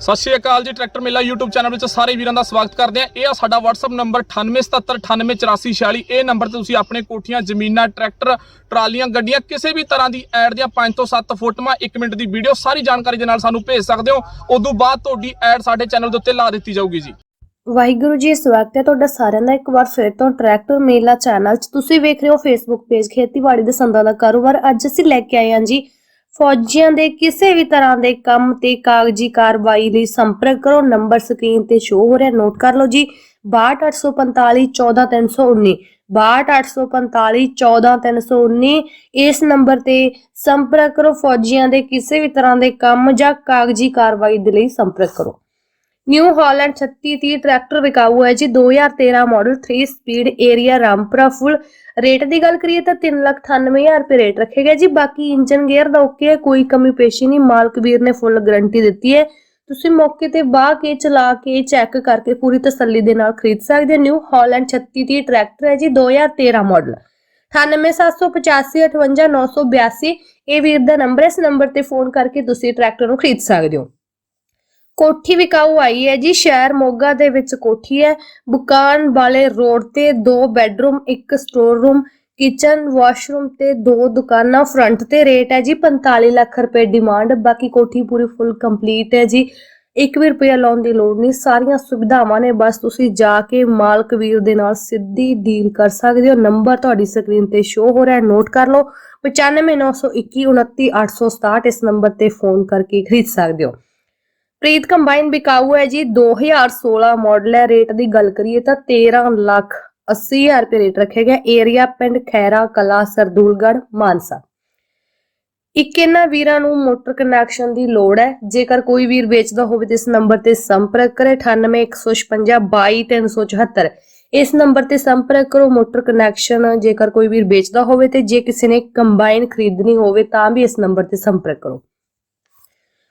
ਸਤਿ ਸ਼੍ਰੀ ਅਕਾਲ ਜੀ, ਟਰੈਕਟਰ ਮੇਲਾ YouTube ਚੈਨਲ ਵਿੱਚ ਸਾਰੇ ਵੀਰਾਂ ਦਾ ਸਵਾਗਤ ਕਰਦੇ ਆ ਇਹ ਆ ਸਾਡਾ WhatsApp ਨੰਬਰ 9877988446 ਇਹ ਨੰਬਰ ਤੇ ਤੁਸੀਂ ਆਪਣੇ ਕੋਠੀਆਂ, ਜ਼ਮੀਨਾਂ, ਟਰੈਕਟਰ, ਟਰਾਲੀਆਂ, ਗੱਡੀਆਂ ਕਿਸੇ ਵੀ ਤਰ੍ਹਾਂ ਦੀ ਐਡ ਦੀਆਂ 5 ਤੋਂ 7 ਫੋਟੋਆਂ 1 ਮਿੰਟ ਦੀ ਵੀਡੀਓ ਸਾਰੀ ਜਾਣਕਾਰੀ ਦੇ ਨਾਲ ਸਾਨੂੰ ਭੇਜ ਸਕਦੇ ਹੋ। ਉਦੋਂ ਬਾਅਦ ਤੁਹਾਡੀ ਐਡ ਸਾਡੇ ਚੈਨਲ ਦੇ ਉੱਤੇ ਲਾ ਦਿੱਤੀ ਜਾਊਗੀ ਜੀ। ਵਾਹਿਗੁਰੂ ਜੀ ਸਵਾਗਤ ਹੈ ਤੁਹਾਡਾ ਸਾਰਿਆਂ ਦਾ ਇੱਕ ਵਾਰ ਫਿਰ ਤੋਂ ਟਰੈਕਟਰ ਮੇਲਾ ਚੈਨਲ 'ਚ। ਤੁਸੀਂ ਵੇਖ ਰਹੇ ਹੋ ਫੇਸਬੁੱਕ ਪੇਜ ਖੇਤੀਬਾੜੀ ਦੇ ਸੰਦਾਂ ਦਾ ਕਾਰੋਬਾਰ। ਅੱਜ ਅਸੀਂ ਲੈ ਕੇ ਆਏ ਹਾਂ ਜੀ ਫੌਜੀਆਂ ਦੇ ਕਿਸੇ ਵੀ ਤਰ੍ਹਾਂ ਦੇ ਕੰਮ ਤੇ ਕਾਗਜ਼ੀ ਕਾਰਵਾਈ ਲਈ ਸੰਪਰਕ ਕਰੋ। ਨੰਬਰ ਸਕਰੀਨ ਤੇ ਸ਼ੋ ਹੋ ਰਿਹਾ ਨੋਟ ਕਰ ਲਓ ਜੀ। 62845 14319 62845 14319 ਇਸ ਨੰਬਰ ਤੇ ਸੰਪਰਕ ਕਰੋ। ਫੌਜੀਆਂ ਦੇ ਕਿਸੇ ਵੀ ਤਰ੍ਹਾਂ ਦੇ ਕੰਮ ਜਾਂ ਕਾਗਜ਼ੀ ਕਾਰਵਾਈ ਦੇ ਲਈ ਸੰਪਰਕ ਕਰੋ। ਨਿਊ ਹਾਲੈਂਡ 3630 ਟਰੈਕਟਰ ਵਿਕਾਊ ਹੈ ਜੀ 2013 model 3 speed area Rampura full rate ਦੀ ਗੱਲ ਕਰੀਏ ਤਾਂ 398000 ਰੁਪਏ ਰੇਟ ਰੱਖੇ ਗਏ ਜੀ, ਬਾਕੀ ਇੰਜਨ ਗੇਅਰ ਦਾ ਓਕੇ ਹੈ, ਕੋਈ ਕਮੀ ਪੇਸ਼ੀ ਨਹੀਂ, ਮਾਲਕ ਵੀਰ ਨੇ ਫੁੱਲ ਗਾਰੰਟੀ ਦਿੱਤੀ ਹੈ। ਤੁਸੀਂ ਮੌਕੇ ਤੇ ਬਾਹ ਕੇ, ਚਲਾ ਕੇ ਚੈੱਕ ਕਰਕੇ ਪੂਰੀ ਤਸੱਲੀ ਦੇ ਨਾਲ ਖਰੀਦ ਸਕਦੇ ਹੋ। ਨਿਊ ਹਾਲੈਂਡ 3630 ਟਰੈਕਟਰ ਹੈ ਜੀ 2013 ਮਾਡਲ 9878858982 ਇਹ ਵੀਰ ਦਾ ਨੰਬਰ ਹੈ, ਇਸ ਨੰਬਰ ਤੇ ਫੋਨ ਕਰਕੇ ਤੁਸੀਂ ਟਰੈਕਟਰ ਨੂੰ ਖਰੀਦ ਸਕਦੇ ਹੋ। ਕੋਠੀ ਵਿਕਾਊ ਆਈ ਹੈ ਜੀ, ਸ਼ਹਿਰ ਮੋਗਾ ਦੇ ਵਿੱਚ ਕੋਠੀ ਹੈ। ਬੁਕਾਨ ਵਾਲੇ ਰੋਡ ਤੇ ਦੋ ਬੈੱਡਰੂਮ, ਇੱਕ ਸਟੋਰ ਰੂਮ, ਕਿਚਨ, ਵਾਸ਼ਰੂਮ ਤੇ ਦੋ ਦੁਕਾਨਾਂ, ਫਰੰਟ ਤੇ ਰੇਟ ਹੈ ਜੀ 45 ਲੱਖ ਰੁਪਏ ਡਿਮਾਂਡ, ਬਾਕੀ ਕੋਠੀ ਪੂਰੀ ਫੁੱਲ ਕੰਪਲੀਟ ਹੈ ਜੀ। ਇੱਕ ਵੀ ਰੁਪਿਆ ਲਾਉਣ ਦੀ ਲੋੜ ਨਹੀਂ, ਸਾਰੀਆਂ ਸੁਵਿਧਾਵਾਂ ਨੇ, ਬਸ ਤੁਸੀਂ ਜਾ ਕੇ ਮਾਲਕ ਵੀਰ ਦੇ ਨਾਲ ਸਿੱਧੀ ਡੀਲ ਕਰ ਸਕਦੇ ਹੋ। ਨੰਬਰ ਤੁਹਾਡੀ ਸਕਰੀਨ ਤੇ ਸ਼ੋ ਹੋ ਰਿਹਾ ਨੋਟ ਕਰ ਲਓ। 9591299867 ਇਸ ਨੰਬਰ ਤੇ ਫੋਨ ਕਰਕੇ ਖਰੀਦ ਸਕਦੇ ਹੋ। ਪ੍ਰੀਤ ਕੰਬਾਈਨ ਬਿਕਾਊ ਹੈ ਜੀ 2016 ਮਾਡਲ ਹੈ। ਰੇਟ ਦੀ ਗੱਲ ਕਰੀਏ ਤਾਂ 13 ਲੱਖ 80 ਹਜ਼ਾਰ ਰੁਪਏ ਰੇਟ ਰੱਖਿਆ ਗਿਆ। ਏਰੀਆ ਪਿੰਡ ਖੈਰਾ, ਕਲਾ ਸਰਦੂਲਗੜ ਮਾਨਸਾ। ਇੱਕ ਇਹਨਾਂ ਵੀਰਾਂ ਨੂੰ ਮੋਟਰ ਕਨੈਕਸ਼ਨ ਦੀ ਲੋੜ ਹੈ। ਜੇਕਰ ਕੋਈ ਵੀਰ ਵੇਚਦਾ ਹੋਵੇ ਤਾਂ ਇਸ ਨੰਬਰ ਤੇ ਸੰਪਰਕ ਕਰੇ 9815522374 ਇਸ ਨੰਬਰ ਤੇ ਸੰਪਰਕ ਕਰੋ, ਮੋਟਰ ਕਨੈਕਸ਼ਨ ਜੇਕਰ ਕੋਈ ਵੀਰ ਵੇਚਦਾ ਹੋਵੇ ਤੇ ਜੇ ਕਿਸੇ ਨੇ ਕੰਬਾਈਨ ਖਰੀਦਣੀ ਹੋਵੇ ਤਾਂ ਵੀ ਇਸ ਨੰਬਰ ਤੇ ਸੰਪਰਕ ਕਰੋ।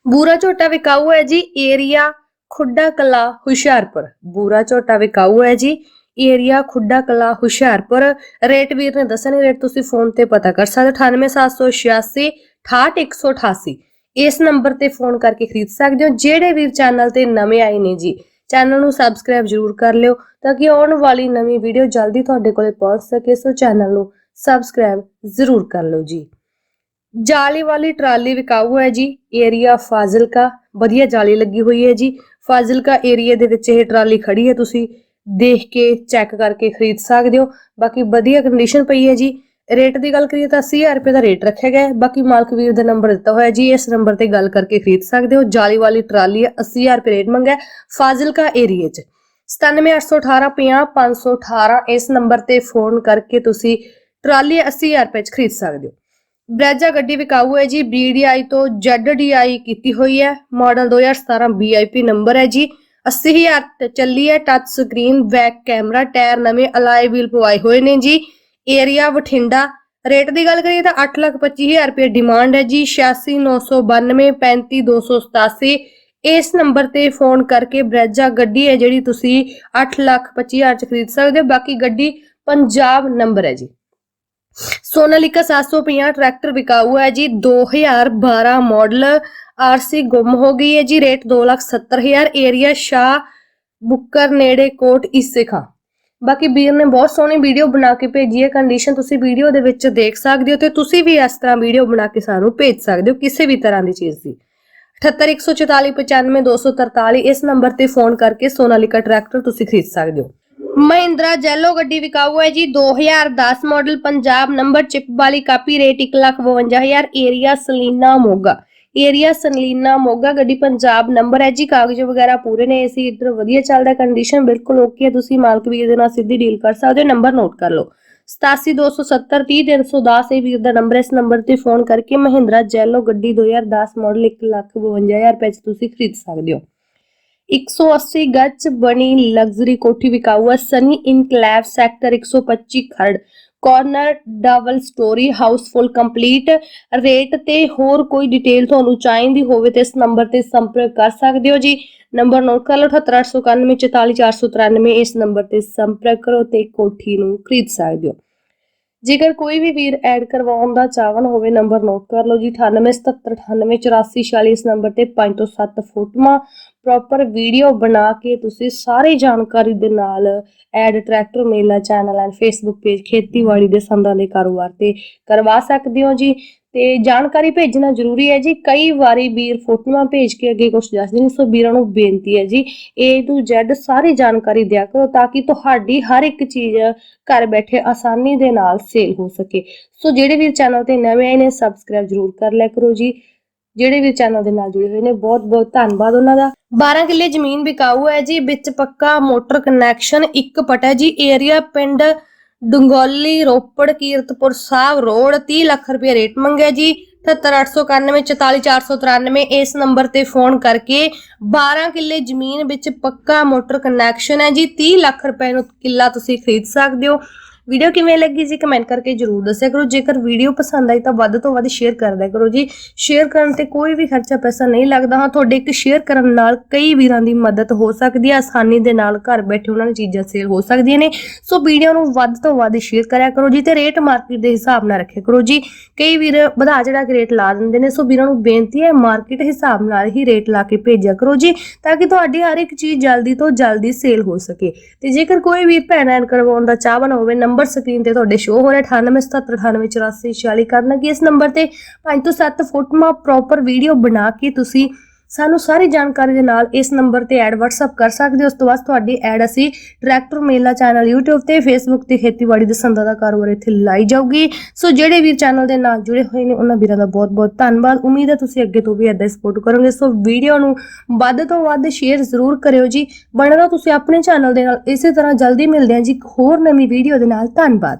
ਬੂਰਾ ਝੋਟਾ ਵਿਕਾਊ ਹੈ ਜੀ, ਏਰੀਆ ਖੁੱਡਾ ਕਲਾ ਹੁਸ਼ਿਆਰਪੁਰ। ਬੂਰਾ ਝੋਟਾ ਵਿਕਾਊ ਹੈ ਜੀ, ਏਰੀਆ ਖੁੱਡਾ ਕਲਾ ਹੁਸ਼ਿਆਰਪੁਰ। ਰੇਟ ਵੀਰ ਨੇ ਦੱਸਿਆ ਨਹੀਂ, ਰੇਟ ਤੁਸੀਂ ਫੋਨ ਤੇ ਪਤਾ ਕਰ ਸਕਦੇ ਹੋ। 98786 68188 ਇਸ ਨੰਬਰ ਤੇ ਫੋਨ ਕਰਕੇ ਖਰੀਦ ਸਕਦੇ ਹੋ। ਜਿਹੜੇ ਵੀਰ ਚੈਨਲ ਤੇ ਨਵੇਂ ਆਏ ਨੇ ਜੀ, ਚੈਨਲ ਨੂੰ ਸਬਸਕ੍ਰਾਈਬ ਜ਼ਰੂਰ ਕਰ ਲਿਓ ਤਾਂ ਕਿ ਆਉਣ ਵਾਲੀ ਨਵੀਂ ਵੀਡੀਓ ਜਲਦੀ ਤੁਹਾਡੇ ਕੋਲੇ ਪਹੁੰਚ ਸਕੇ। ਸੋ ਚੈਨਲ ਨੂੰ ਸਬਸਕ੍ਰਾਈਬ ਜ਼ਰੂਰ ਕਰ ਲਓ ਜੀ। ਜਾਲੀ ਵਾਲੀ ਟਰਾਲੀ ਵਿਕਾਊ ਹੈ ਜੀ, ਏਰੀਆ ਫਾਜ਼ਿਲਕਾ, ਵਧੀਆ ਜਾਲੀ ਲੱਗੀ ਹੋਈ ਹੈ ਜੀ। ਫਾਜ਼ਿਲਕਾ ਏਰੀਆ ਦੇ ਵਿੱਚ ਇਹ ਟਰਾਲੀ ਖੜੀ ਹੈ, ਤੁਸੀਂ ਦੇਖ ਕੇ ਚੈੱਕ ਕਰਕੇ ਖਰੀਦ ਸਕਦੇ ਹੋ। ਬਾਕੀ ਵਧੀਆ ਕੰਡੀਸ਼ਨ ਪਈ ਹੈ ਜੀ। ਰੇਟ ਦੀ ਗੱਲ ਕਰੀਏ ਤਾਂ 80000 ਰੁਪਏ ਦਾ ਰੇਟ ਰੱਖਿਆ ਗਿਆ ਹੈ। ਬਾਕੀ ਮਾਲਕ ਵੀਰ ਦਾ ਨੰਬਰ ਦਿੱਤਾ ਹੋਇਆ ਜੀ, ਇਸ ਨੰਬਰ ਤੇ ਗੱਲ ਕਰਕੇ ਖਰੀਦ ਸਕਦੇ ਹੋ। ਜਾਲੀ ਵਾਲੀ ਟਰਾਲੀ ਹੈ 80000 ਰੁਪਏ ਰੇਟ ਮੰਗਿਆ ਫਾਜ਼ਿਲਕਾ ਏਰੀਆ 'ਚ। 9781850518 ਇਸ ਨੰਬਰ ਤੇ ਫੋਨ ਕਰਕੇ ਤੁਸੀਂ ਟਰਾਲੀ 80000 ਰੁਪਏ 'ਚ ਖਰੀਦ ਸਕਦੇ ਹੋ। ਬ੍ਰੈਜਾ ਗੱਡੀ ਵਿਕਾਊ ਹੈ ਜੀ BDI ਤੋਂ ZDI ਕੀਤੀ ਹੋਈ ਹੈ, ਮਾਡਲ 2017 VIP ਨੰਬਰ ਹੈ ਜੀ। 80000 ਤੇ ਚੱਲੀ ਹੈ touch screen back camera tyre ਨਵੇਂ ਅਲਾਈ ਵੀਲ ਪਵਾਏ ਹੋਏ ਨੇ ਜੀ। ਏਰੀਆ ਬਠਿੰਡਾ ਰੇਟ ਦੀ ਗੱਲ ਕਰੀਏ ਤਾਂ 825000 ਰੁਪਏ ਡਿਮਾਂਡ ਹੈ ਜੀ 869992 35287 ਇਸ ਨੰਬਰ ਤੇ ਫੋਨ ਕਰਕੇ ਬ੍ਰੈਜਾ ਗੱਡੀ ਹੈ ਜਿਹੜੀ ਤੁਸੀਂ 825000 ਚ ਖਰੀਦ ਸਕਦੇ ਹੋ, ਬਾਕੀ ਗੱਡੀ ਪੰਜਾਬ ਨੰਬਰ ਹੈ ਜੀ। ਸੋਨਾਲੀਕਾ 750 ਟਰੈਕਟਰ ਵਿਕਾਊ ਹੈ ਜੀ। 2012 ਮਾਡਲ ਆਰਸੀ ਗੁੰਮ ਹੋ ਗਈ ਹੈ ਜੀ। ਰੇਟ 270000 ਏਰੀਆ ਸ਼ਾ ਬੁੱਕਰ ਨੇੜੇ ਕੋਟ ਇਸੇ ਖਾਂ ਬਾਕੀ ਵੀਰ ਨੇ ਬਹੁਤ ਸੋਹਣੀ ਵੀਡੀਓ ਬਣਾ ਕੇ ਭੇਜੀ ਹੈ। ਕੰਡੀਸ਼ਨ ਤੁਸੀਂ ਵੀਡੀਓ ਦੇ ਵਿੱਚ ਦੇਖ ਸਕਦੇ ਹੋ ਤੇ ਤੁਸੀਂ ਵੀ ਇਸ ਤਰ੍ਹਾਂ ਵੀਡੀਓ ਬਣਾ ਕੇ ਸਾਨੂੰ ਭੇਜ ਸਕਦੇ ਹੋ ਕਿਸੇ ਵੀ ਤਰ੍ਹਾਂ ਦੀ ਚੀਜ਼ ਦੀ। 7814495243 ਇਸ ਨੰਬਰ ਤੇ ਫੋਨ ਕਰਕੇ ਸੋਨਾਲੀਕਾ ਟਰੈਕਟਰ ਤੁਸੀਂ ਖਰੀਦ ਸਕਦੇ ਹੋ। ਮਹਿੰਦਰਾ ਜੈਲੋ ਗੱਡੀ ਵਿਕਾਊ ਹੈ ਜੀ 2010 ਮਾਡਲ ਪੰਜਾਬ ਨੰਬਰ ਚਿਪ ਵਾਲੀ copy rate 152000 area Salina Moga. Area Salina Moga ਗੱਡੀ ਪੰਜਾਬ ਨੰਬਰ ਹੈ ਜੀ, ਕਾਗਜ਼ ਵਗੈਰਾ ਪੂਰੇ ਨੇ, ਏਸੀ ਇਧਰ ਵਧੀਆ ਚੱਲਦਾ ਕੰਡੀਸ਼ਨ ਬਿਲਕੁਲ ਓਕੇ ਹੈ, ਤੁਸੀਂ ਮਾਲਕ ਵੀਰ ਦੇ ਨਾਲ ਸਿੱਧੀ ਡੀਲ ਕਰ ਸਕਦੇ ਹੋ ਨੰਬਰ ਨੋਟ ਕਰ ਲਓ। 8727030310 ਇਹ ਵੀਰ ਦਾ ਨੰਬਰ ਇਸ ਨੰਬਰ ਤੇ ਫੋਨ ਕਰਕੇ ਮਹਿੰਦਰਾ ਜੈਲੋ ਗੱਡੀ 2010 ਮਾਡਲ 152000 ਰੁਪਏ ਚ ਤੁਸੀਂ ਖਰੀਦ ਸਕਦੇ ਹੋ। 180 ਗੱਜ ਬਣੀ ਲਗਜ਼ਰੀ ਕੋਠੀ ਵਿਕਾਊ ਹੈ ਸਨੀ ਇਨਕਲੈਵ ਸੈਕਟਰ 125 ਖੜ corner double storey house full complete rate ਤੇ ਹੋਰ ਕੋਈ ਡਿਟੇਲ ਤੁਹਾਨੂੰ ਚਾਹੀਦੀ ਹੋਵੇ ਤੇ ਇਸ ਨੰਬਰ ਤੇ ਸੰਪਰਕ ਕਰ ਸਕਦੇ ਹੋ ਜੀ। ਨੰਬਰ ਨੋਟ ਕਰ ਲਓ 7891944493 ਇਸ ਨੰਬਰ ਤੇ ਸੰਪਰਕ ਕਰੋ ਤੇ ਕੋਠੀ ਨੂੰ ਖਰੀਦ ਸਕਦੇ ਹੋ। ਜੇਕਰ ਕੋਈ ਵੀ ਵੀਰ ਐਡ ਕਰਵਾਉਣ ਦਾ ਚਾਹਵਨ ਹੋਵੇ ਨੰਬਰ ਨੋਟ ਕਰ ਲਓ ਜੀ 9877988446 ਇਸ ਨੰਬਰ ਤੇ 5 ਤੋਂ 7 ਫੋਟੋਆਂ ਪ੍ਰੋਪਰ ਵੀਡੀਓ ਬਣਾ ਕੇ ਤੁਸੀਂ ਸਾਰੀ ਜਾਣਕਾਰੀ ਦੇ ਨਾਲ ad tractor Mela channel and Facebook page ਖੇਤੀਬਾੜੀ ਦੇ ਸੰਦਾਂ ਦੇ ਕਾਰੋਬਾਰ ਤੇ ਕਰਵਾ ਸਕਦੇ ਹੋ ਜੀ। ਤੇ ਜਾਣਕਾਰੀ ਭੇਜਣਾ ਜ਼ਰੂਰੀ ਹੈ ਜੀ। ਕਈ ਵਾਰੀ ਵੀਰ ਫੋਟੋਆਂ ਭੇਜ ਕੇ ਅੱਗੇ ਕੁਝ ਦੱਸਦੇ ਨਹੀਂ ਸੋ ਵੀਰਾਂ ਨੂੰ ਬੇਨਤੀ ਹੈ ਜੀ, A to Z ਸਾਰੀ ਜਾਣਕਾਰੀ ਦਿਆ ਕਰੋ ਤਾਂ ਕਿ ਤੁਹਾਡੀ ਹਰ ਇੱਕ ਚੀਜ਼ ਘਰ ਬੈਠੇ ਆਸਾਨੀ ਦੇ ਨਾਲ ਸੇਲ ਹੋ ਸਕੇ। ਸੋ ਜਿਹੜੇ ਵੀ ਚੈਨਲ ਤੇ ਨਵੇਂ ਆਏ ਨੇ ਸਬਸਕ੍ਰਾਈਬ ਜ਼ਰੂਰ ਕਰ ਲਿਆ ਕਰੋ ਜੀ। ਜਿਹੜੇ ਵੀ ਚੈਨਲ ਦੇ ਨਾਲ ਜੁੜੇ ਹੋਏ ਨੇ, ਬਹੁਤ ਬਹੁਤ ਧੰਨਵਾਦ ਉਹਨਾਂ ਦਾ। 12 ਕਿੱਲੇ ਜ਼ਮੀਨ ਵਿਕਾਊ ਹੈ ਜੀ, ਵਿੱਚ ਪੱਕਾ ਮੋਟਰ ਕਨੈਕਸ਼ਨ ਇੱਕ ਪਟਾ ਜੀ ਏਰੀਆ ਪਿੰਡ ਡੰਗੋਲੀ, ਰੋਪੜ, ਕੀਰਤਪੁਰ ਸਾਹਿਬ, ਰੋਡ 30 ਲੱਖ ਰੁਪਏ ਰੇਟ ਮੰਗਿਆ ਜੀ। 78891444493 ਇਸ ਨੰਬਰ ਤੇ ਫੋਨ ਕਰਕੇ 12 ਕਿੱਲੇ ਜ਼ਮੀਨ ਵਿੱਚ ਪੱਕਾ ਮੋਟਰ ਕਨੈਕਸ਼ਨ ਹੈ ਜੀ। 30 ਲੱਖ ਰੁਪਏ ਨੂੰ ਕਿੱਲਾ ਤੁਸੀਂ ਖਰੀਦ ਸਕਦੇ ਹੋ। ਵੀਡੀਓ ਕਿਵੇਂ ਲੱਗੀ ਜੀ ਕਮੈਂਟ ਕਰਕੇ ਜਰੂਰ ਦੱਸਿਆ ਕਰੋ। ਜੇਕਰ ਵੀਡੀਓ ਪਸੰਦ ਆਈ ਤਾਂ ਵੱਧ ਤੋਂ ਵੱਧ ਸ਼ੇਅਰ ਕਰ ਦਿਆ ਕਰੋ ਜੀ। ਸ਼ੇਅਰ ਕਰਨ ਤੇ ਕੋਈ ਵੀ ਖਰਚਾ ਪੈਸਾ ਨਹੀਂ ਲੱਗਦਾ। ਹਾਂ, ਤੁਹਾਡੇ ਇੱਕ ਸ਼ੇਅਰ ਕਰਨ ਨਾਲ ਕਈ ਵੀਰਾਂ ਦੀ ਮਦਦ ਹੋ ਸਕਦੀ ਹੈ। ਆਸਾਨੀ ਦੇ ਨਾਲ ਘਰ ਬੈਠੇ ਉਹਨਾਂ ਨੂੰ ਚੀਜ਼ਾਂ ਸੇਲ ਹੋ ਸਕਦੀਆਂ ਨੇ। ਸੋ ਵੀਡੀਓ ਨੂੰ ਵੱਧ ਤੋਂ ਵੱਧ ਸ਼ੇਅਰ ਕਰਿਆ ਕਰੋ ਜੀ ਤੇ ਰੇਟ ਮਾਰਕੀਟ ਦੇ ਹਿਸਾਬ ਨਾਲ ਰੱਖਿਆ ਕਰੋ ਜੀ। ਕਈ ਵੀਰ ਵਧਾ ਜਿਹੜਾ ਰੇਟ ਲਾ ਦਿੰਦੇ ਨੇ। ਸੋ ਵੀਰਾਂ ਨੂੰ ਬੇਨਤੀ ਹੈ ਮਾਰਕੀਟ ਹਿਸਾਬ ਨਾਲ ਹੀ ਰੇਟ ਲਾ ਕੇ ਭੇਜਿਆ ਕਰੋ ਜੀ ਤਾਂ ਕਿ ਤੁਹਾਡੀ ਹਰ ਇੱਕ ਚੀਜ਼ ਜਲਦੀ ਤੋਂ ਜਲਦੀ ਸੇਲ ਹੋ ਸਕੇ। ਤੇ ਜੇਕਰ ਕੋਈ ਵੀ ਭੈਣ ਐਡ ਕਰਵਾਉਣ ਦਾ ਚਾਹਵਨ ਹੋਵੇ ਨੰਬਰ ਸਕਰੀਨ ਤੇ ਤੁਹਾਡੇ ਸ਼ੋ ਹੋ ਰਿਹਾ 9877988446 ਕਰਨਾ ਕਿ ਇਸ ਨੰਬਰ ਤੇ 5 ਤੋਂ 7 ਫੋਟੋਆਂ ਪ੍ਰੋਪਰ ਵੀਡੀਓ ਬਣਾ ਕੇ ਤੁਸੀਂ ਸਾਨੂੰ ਸਾਰੀ ਜਾਣਕਾਰੀ ਦੇ ਨਾਲ ਇਸ ਨੰਬਰ ਤੇ ਐਡ WhatsApp ਕਰ ਸਕਦੇ ਹੋ। ਉਸ ਤੋਂ ਬਾਅਦ ਤੁਹਾਡੀ ਐਡ ਅਸੀਂ ਟਰੈਕਟਰ ਮੇਲਾ ਚੈਨਲ YouTube ਤੇ Facebook ਤੇ ਖੇਤੀਬਾੜੀ ਦੇ ਸੰਦਾਂ ਦਾ ਕਾਰੋਬਾਰ ਇੱਥੇ ਲਾਈ ਜਾਊਗੀ। ਸੋ ਜਿਹੜੇ ਵੀਰ ਚੈਨਲ ਦੇ ਨਾਲ ਜੁੜੇ ਹੋਏ ਨੇ, ਉਹਨਾਂ ਵੀਰਾਂ ਦਾ ਬਹੁਤ-ਬਹੁਤ ਧੰਨਵਾਦ। ਉਮੀਦ ਹੈ ਤੁਸੀਂ ਅੱਗੇ ਤੋਂ ਵੀ ਏਦਾਂ ਸਪੋਰਟ ਕਰੋਗੇ। ਸੋ ਵੀਡੀਓ ਨੂੰ ਵੱਧ ਤੋਂ ਵੱਧ ਸ਼ੇਅਰ ਜ਼ਰੂਰ ਕਰਿਓ ਜੀ। ਬਣੇ ਤੁਸੀਂ ਆਪਣੇ ਚੈਨਲ ਦੇ ਨਾਲ। ਇਸੇ ਤਰ੍ਹਾਂ ਜਲਦੀ ਮਿਲਦੇ ਹਾਂ ਜੀ ਇੱਕ ਹੋਰ ਨਵੀਂ ਵੀਡੀਓ ਦੇ ਨਾਲ। ਧੰਨਵਾਦ।